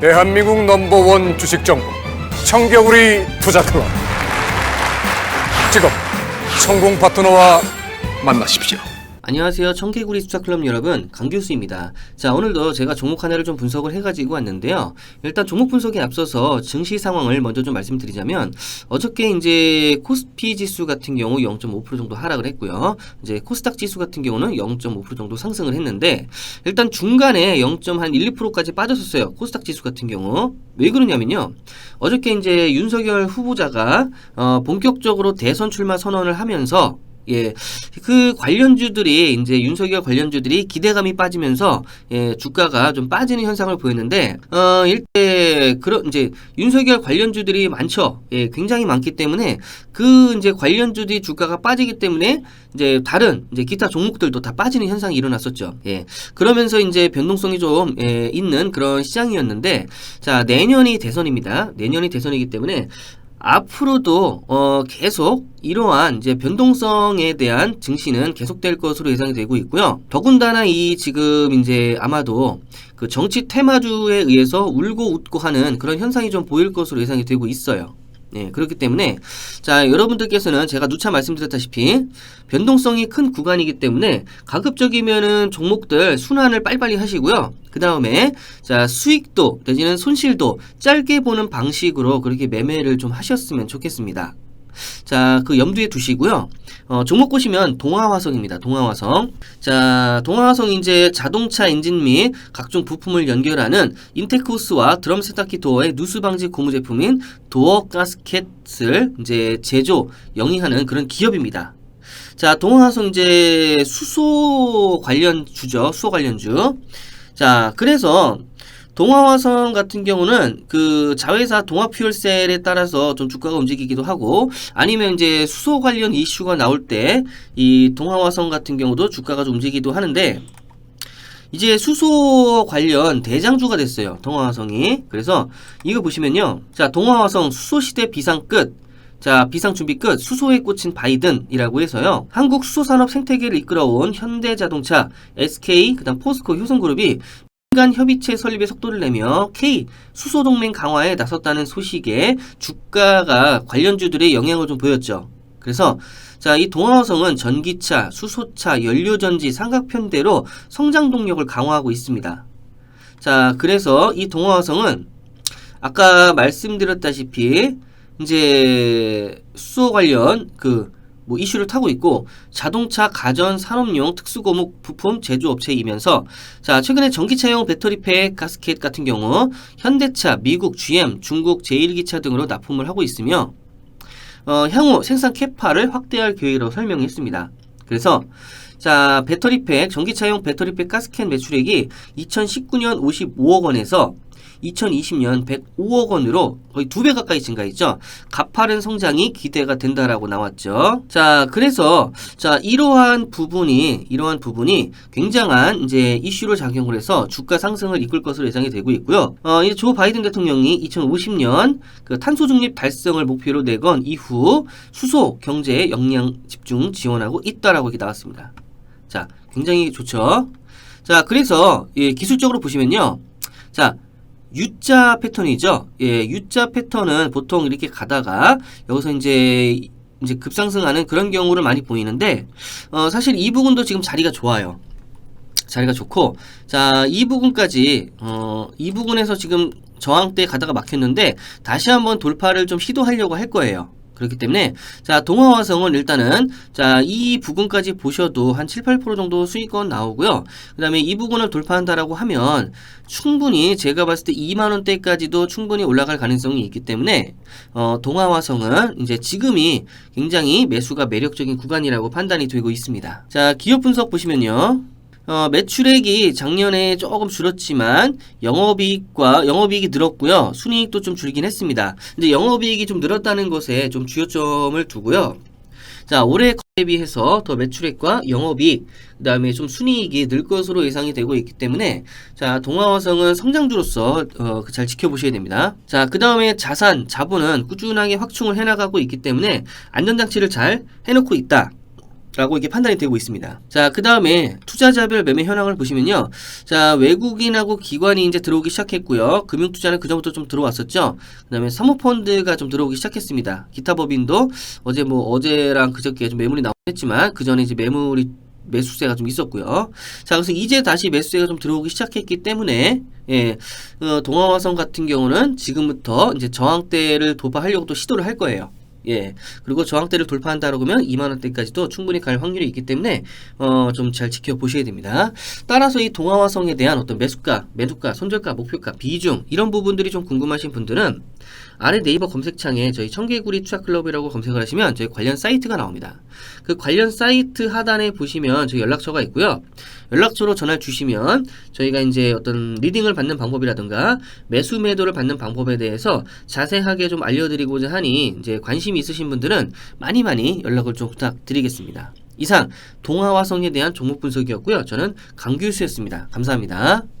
대한민국 넘버원 주식 정보 청겨우리 투자 클럽 지금 성공 파트너와 만나십시오. 안녕하세요. 청개구리 수사클럽 여러분, 강 교수입니다. 자, 오늘도 제가 종목 하나를 좀 분석을 해가지고 왔는데요. 일단 종목 분석에 앞서서 증시 상황을 먼저 좀 말씀드리자면, 어저께 이제 코스피 지수 같은 경우 0.5% 정도 하락을 했고요. 이제 코스닥 지수 같은 경우는 0.5% 정도 상승을 했는데, 일단 중간에 0.1, 2%까지 빠졌었어요. 코스닥 지수 같은 경우. 왜 그러냐면요. 어저께 이제 윤석열 후보자가, 어, 본격적으로 대선 출마 선언을 하면서, 예, 그 관련주들이 이제 윤석열 관련주들이 기대감이 빠지면서 예, 주가가 좀 빠지는 현상을 보였는데 어 일대 그런 이제 윤석열 관련주들이 많죠. 예, 굉장히 많기 때문에 그 이제 관련주들이 주가가 빠지기 때문에 이제 다른 이제 기타 종목들도 다 빠지는 현상이 일어났었죠. 예. 그러면서 이제 변동성이 좀 예, 있는 그런 시장이었는데 자, 내년이 대선입니다. 내년이 대선이기 때문에 앞으로도 어 계속 이러한 이제 변동성에 대한 증시는 계속될 것으로 예상이 되고 있고요. 더군다나 이 지금 이제 아마도 그 정치 테마주에 의해서 울고 웃고 하는 그런 현상이 좀 보일 것으로 예상이 되고 있어요. 네, 그렇기 때문에 자 여러분들께서는 제가 누차 말씀드렸다시피 변동성이 큰 구간이기 때문에 가급적이면은 종목들 순환을 빨리빨리 하시고요. 그 다음에 자 수익도 내지는 손실도 짧게 보는 방식으로 그렇게 매매를 좀 하셨으면 좋겠습니다. 자, 그 염두에 두시고요. 어, 종목 보시면 동화화성입니다. 동화화성. 자, 동화화성 이제 자동차 엔진 및 각종 부품을 연결하는 인테크호스와 드럼 세탁기 도어의 누수 방지 고무 제품인 도어 가스켓을 이제 제조, 영위하는 그런 기업입니다. 자, 동화화성 이제 수소 관련주죠. 수소 관련주. 자, 그래서 동화화성 같은 경우는 그 자회사 동화퓨얼셀에 따라서 좀 주가가 움직이기도 하고 아니면 이제 수소 관련 이슈가 나올 때 이 동화화성 같은 경우도 주가가 좀 움직이기도 하는데 이제 수소 관련 대장주가 됐어요. 동화화성이. 그래서 이거 보시면요. 자, 동화화성 수소시대 비상 끝. 자, 비상 준비 끝. 수소에 꽂힌 바이든이라고 해서요. 한국 수소산업 생태계를 이끌어온 현대자동차, SK, 그다음 포스코 효성그룹이 민간 협의체 설립에 속도를 내며 K 수소 동맹 강화에 나섰다는 소식에 주가가 관련주들의 영향을 좀 보였죠. 그래서 자, 이 동화화성은 전기차, 수소차, 연료전지 삼각편대로 성장 동력을 강화하고 있습니다. 자, 그래서 이 동화화성은 아까 말씀드렸다시피 이제 수소 관련 그 뭐 이슈를 타고 있고 자동차 가전 산업용 특수고무 부품 제조업체이면서 자 최근에 전기차용 배터리팩 가스켓 같은 경우 현대차, 미국 GM, 중국 제1기차 등으로 납품을 하고 있으며 어, 향후 생산 캐파를 확대할 계획이라고 설명했습니다. 그래서 자 배터리팩 전기차용 배터리팩 가스켓 매출액이 2019년 55억 원에서 2020년 105억 원으로 거의 두 배 가까이 증가했죠. 가파른 성장이 기대가 된다라고 나왔죠. 자, 그래서 자 이러한 부분이 이러한 부분이 굉장한 이제 이슈로 작용을 해서 주가 상승을 이끌 것으로 예상이 되고 있고요. 어, 이제 조 바이든 대통령이 2050년 그 탄소 중립 달성을 목표로 내건 이후 수소 경제에 역량 집중 지원하고 있다라고 이렇게 나왔습니다. 자, 굉장히 좋죠. 자, 그래서 예, 기술적으로 보시면요. 자, U자 패턴이죠. 예, U자 패턴은 보통 이렇게 가다가 여기서 이제 이제 급상승하는 그런 경우를 많이 보이는데 어, 사실 이 부분도 지금 자리가 좋아요. 자리가 좋고 자 이 부분까지 어, 이 부분에서 지금 저항대 가다가 막혔는데 다시 한번 돌파를 좀 시도하려고 할 거예요. 그렇기 때문에 자 동화화성은 일단은 자 이 부분까지 보셔도 한 7, 8% 정도 수익권 나오고요. 그 다음에 이 부분을 돌파한다라고 하면 충분히 제가 봤을 때 2만 원대까지도 충분히 올라갈 가능성이 있기 때문에 어 동화화성은 이제 지금이 굉장히 매수가 매력적인 구간이라고 판단이 되고 있습니다. 자 기업 분석 보시면요. 어, 매출액이 작년에 조금 줄었지만 영업이익과 영업이익이 늘었고요. 순이익도 좀 줄긴 했습니다. 근데 영업이익이 좀 늘었다는 것에 좀 주요점을 두고요. 자, 올해 대비해서 더 매출액과 영업이익, 그 다음에 좀 순이익이 늘 것으로 예상이 되고 있기 때문에, 자, 동화화성은 성장주로서, 어, 잘 지켜보셔야 됩니다. 자, 그 다음에 자산, 자본은 꾸준하게 확충을 해나가고 있기 때문에 안전장치를 잘 해놓고 있다. 라고 이렇게 판단이 되고 있습니다. 자, 그 다음에 투자자별 매매 현황을 보시면요. 자, 외국인하고 기관이 이제 들어오기 시작했고요. 금융투자는 그전부터 좀 들어왔었죠. 그 다음에 사모펀드가 좀 들어오기 시작했습니다. 기타 법인도 어제 뭐 어제랑 그저께 좀 매물이 나왔지만 그 전에 이제 매물이 매수세가 좀 있었고요. 자, 그래서 이제 다시 매수세가 좀 들어오기 시작했기 때문에 예, 어, 동아화성 같은 경우는 지금부터 이제 저항대를 도파하려고 또 시도를 할 거예요. 예. 그리고 저항대를 돌파한다 그러면 2만 원대까지도 충분히 갈 확률이 있기 때문에 어, 좀 잘 지켜보셔야 됩니다. 따라서 이 동아화성에 대한 어떤 매수가, 매도가, 손절가, 목표가, 비중 이런 부분들이 좀 궁금하신 분들은 아래 네이버 검색창에 저희 청개구리 투자클럽이라고 검색을 하시면 저희 관련 사이트가 나옵니다. 그 관련 사이트 하단에 보시면 저희 연락처가 있고요. 연락처로 전화 주시면 저희가 이제 어떤 리딩을 받는 방법이라든가 매수 매도를 받는 방법에 대해서 자세하게 좀 알려드리고자 하니 이제 관심이 있으신 분들은 많이 많이 연락을 좀 부탁드리겠습니다. 이상 동아화성에 대한 종목 분석이었고요. 저는 강규수였습니다. 감사합니다.